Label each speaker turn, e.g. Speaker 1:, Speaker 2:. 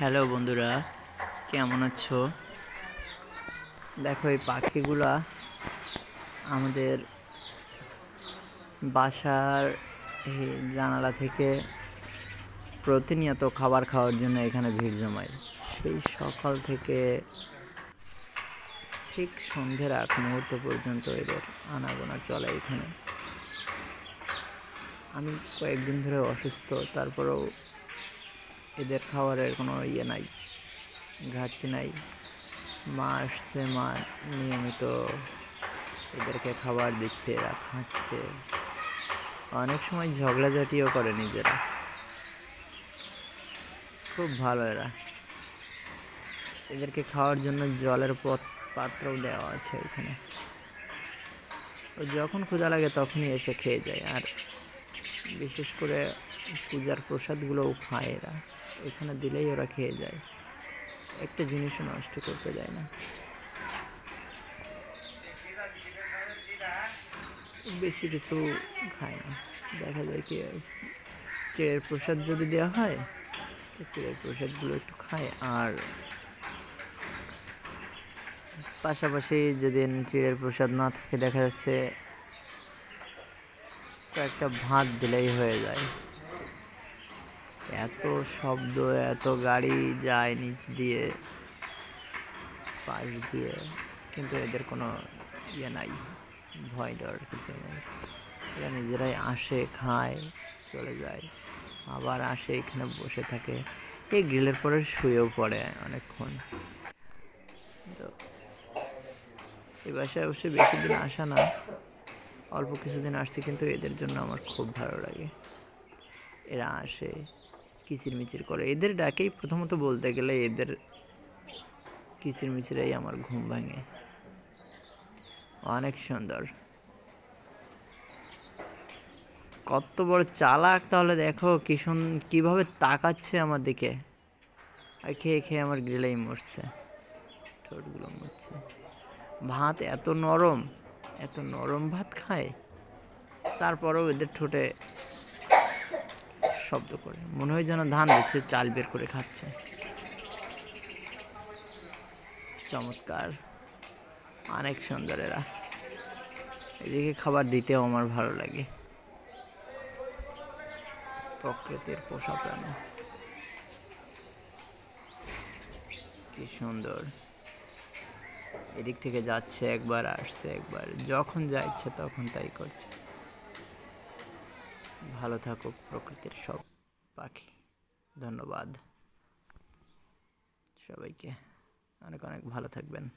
Speaker 1: Hello বন্ধুরা, কেমন আছো? দেখো এই পাখিগুলা আমাদের বাসার জানালা থেকে প্রতিনিয়ত খাবার খাওয়ার জন্য এখানে ভিড় জমায়। সেই সকাল থেকে ঠিক সন্ধ্যের আগ মুহূর্ত পর্যন্ত এদের আনাগোনা চলে এখানে। আমি কয়েকদিন ধরে অসুস্থ, তারপরেও এদের খাবারের কোনো ইয়ে নাই, ঘাটতি নাই। মা আসছে, মা নিয়মিত এদেরকে খাবার দিচ্ছে, এরা খাচ্ছে। অনেক সময় ঝগড়া জাতীয় করে নিজেরা। খুব ভালো এরা। এদেরকে খাওয়ার জন্য জলের পথ- পাত্রও দেওয়া আছে এখানে ও যখন ক্ষুধা লাগে তখনই এসে খেয়ে যায়। আর বিশেষ করে পূজার প্রসাদগুলোও খায় এরা। এখানে দিলেই ওরা খেয়ে যায়। একটা জিনিসও নষ্ট করতে যায় না। বেশি কিছু খায় না। দেখা যায় কি চেয়ের প্রসাদ যদি দেওয়া হয়, তো চেয়ের প্রসাদগুলো একটু খায়। আর পাশাপাশি যেদিন চিড়ের প্রসাদ না থাকে, দেখা যাচ্ছে কয়েকটা ভাত দিলেই হয়ে যায়। এত শব্দ, এত গাড়ি যায় নিচ দিয়ে, পাশ দিয়ে, কিন্তু এদের কোনো ইয়ে নাই, ভয় ডর কিছু নেই। এরা নিজেরাই আসে, খায়, চলে যায়, আবার আসে, এখানে বসে থাকে। এই গ্রিলের পরে শুয়েও পড়ে অনেকক্ষণ। তো এই বাসায় অবশ্যই বেশি দিন আসা না। অল্প কিছুদিন আসছে, কিন্তু এদের জন্য আমার খুব ভালো লাগে। এরা আসে কিচিরমিচির করে। এদের ডাকেই প্রথমত বলতে গেলে এদের কিচিরমিচিরেই আমার ঘুম ভাঙে। অনেক সুন্দর। কত বড় চালাক তাহলে দেখো কি সুন, কীভাবে তাকাচ্ছে আমার দিকে। আর খেয়ে খেয়ে আমার গ্রিলেই মরছে। ঠোঁটগুলো মরছে। ভাত এত নরম এত নরম ভাত খায়। তারপরেও এদের ঠোঁটে শব্দ করে। মনে হয় যেন ধান দিচ্ছে চাল বের করে খাচ্ছে। চমৎকার। অনেক সুন্দর এরা এদিকে খাবার দিতেও আমার ভালো লাগে। প্রকৃতির পোষা প্রাণী। কি সুন্দর। এদিক থেকে যাচ্ছে একবার, আসছে একবার। যখন যা ইচ্ছে তখন তাই করছে। ভালো থাকুক প্রকৃতির সব পাখি। ধন্যবাদ। সবাইকে অনেক অনেক ভালো থাকবেন।